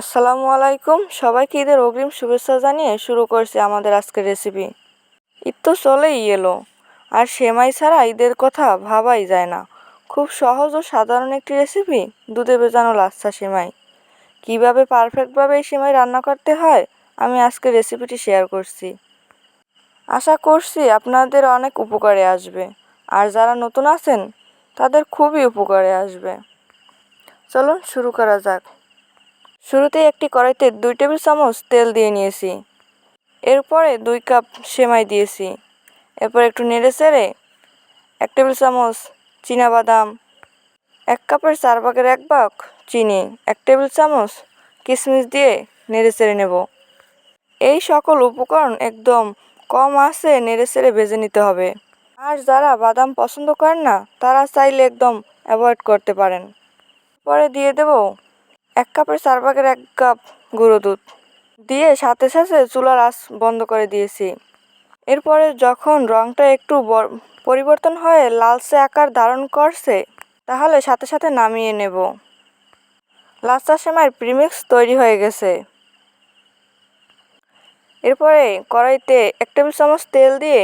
আসসালামু আলাইকুম। সবাইকে ঈদের অগ্রিম শুভেচ্ছা জানিয়ে শুরু করছি আমাদের আজকের রেসিপি ঈদ তো চলেই এলো। আর সেমাই ছাড়া ঈদের কথা ভাবাই যায় না। খুব সহজ ও সাধারণ একটি রেসিপি দুধে ভেজানো লাচ্ছা সেমাই। কীভাবে পারফেক্টভাবে এই সেমাই রান্না করতে হয়, আমি আজকে রেসিপিটি শেয়ার করছি। আশা করছি আপনাদের অনেক উপকারে আসবে। আর যারা নতুন আছেন, তাদের খুবই উপকারে আসবে। চলুন শুরু করা যাক। শুরুতে একটি কড়াইতে দুই টেবিল চামচ তেল দিয়ে নিয়েছি। এরপরে দুই কাপ সেমাই দিয়েছি। এরপর একটু নেড়ে চেড়ে এক টেবিল চামচ বাদাম, এক কাপের চার ভাগের এক ভাগ চিনি, এক টেবিল চামচ কিশমিশ দিয়ে নেড়ে চেড়ে নেব। এই সকল উপকরণ একদম কম আছে নেড়ে চেড়ে ভেজে নিতে হবে। আর যারা বাদাম পছন্দ করেন না, তারা চাইলে একদম অ্যাভয়েড করতে পারেন। পরে দিয়ে দেব এক কাপের চার ভাগের এক কাপ গুঁড়ো দুধ দিয়ে সাথে সাথে চুলার আঁচ বন্ধ করে দিয়েছি। এরপরে যখন রঙটা একটু পরিবর্তন হয়ে লালচে আকার ধারণ করছে, তাহলে সাথে সাথে নামিয়ে নেব। লাচ্চা সেমাইয়ের প্রিমিক্স তৈরি হয়ে গেছে। এরপরে কড়াইতে এক টেবিল চামচ তেল দিয়ে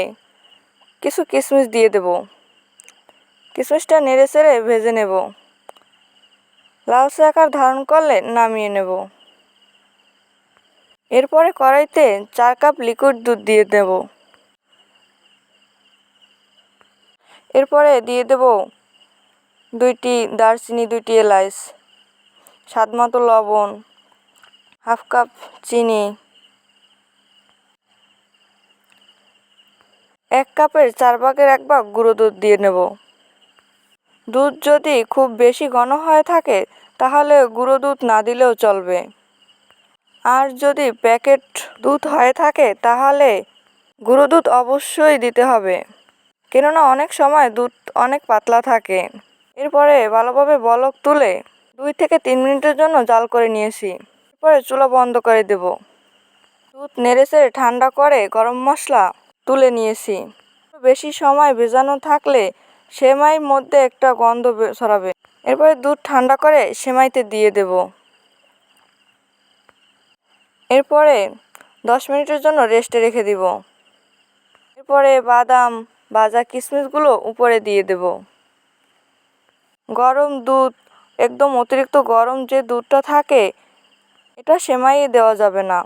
কিছু কিশমিশ দিয়ে দেব। কিশমিশটা নেড়ে চেড়ে ভেজে নেব। লালচে আকার ধারণ করলে নামিয়ে নেব। এরপরে কড়াইতে চার কাপ লিকুইড দুধ দিয়ে দেব। এরপরে দিয়ে দেব দুইটি দারচিনি, দুইটি এলাচ স্বাদ মতো লবণ, হাফ কাপ চিনি, এক কাপের চার ভাগের এক ভাগ গুঁড়ো দুধ দিয়ে নেব। দুধ যদি খুব বেশি ঘন হয়ে থাকে, তাহলে গুঁড়ো দুধ না দিলেও চলবে। আর যদি প্যাকেট দুধ হয়ে থাকে, তাহলে গুঁড়ো দুধ অবশ্যই দিতে হবে। কেননা অনেক সময় দুধ অনেক পাতলা থাকে। এরপরে ভালোভাবে বলক তুলে দুই থেকে তিন মিনিটের জন্য জাল করে নিয়েছি। এরপরে চুলা বন্ধ করে দেব। দুধ নেড়ে চেড়ে ঠান্ডা করে গরম মশলা তুলে নিয়েছি। বেশি সময় ভেজানো থাকলে সেমাইয়ের মধ্যে একটা গন্ধ ছড়াবে। এরপরে দুধ ঠান্ডা করে সেমাইতে দিয়ে দেব। এরপরে দশ মিনিটের জন্য রেস্টে রেখে দিব। এরপরে বাদাম, ভাজা কিশমিশগুলো উপরে দিয়ে দেব। গরম দুধ, একদম অতিরিক্ত গরম যে দুধটা থাকে, এটা সেমাইয়ে দেওয়া যাবে না।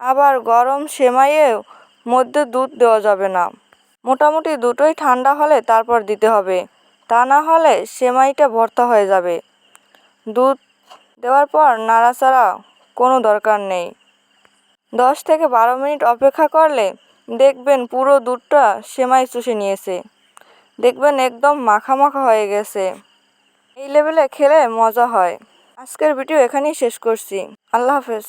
আবার গরম সেমাইয়েও মধ্যে দুধ দেওয়া যাবে না। মোটামুটি দুটোই ঠান্ডা হলে তারপর দিতে হবে। তা না হলে সেমাইটা ভর্তা হয়ে যাবে। দুধ দেওয়ার পর নাড়াচাড়া কোনো দরকার নেই। দশ থেকে বারো মিনিট অপেক্ষা করলে দেখবেন পুরো দুধটা সেমাই চুষে নিয়েছে। দেখবেন একদম মাখা মাখা হয়ে গেছে। এই লেভেলে খেলে মজা হয়। আজকের ভিডিও এখানেই শেষ করছি। আল্লাহ হাফেজ।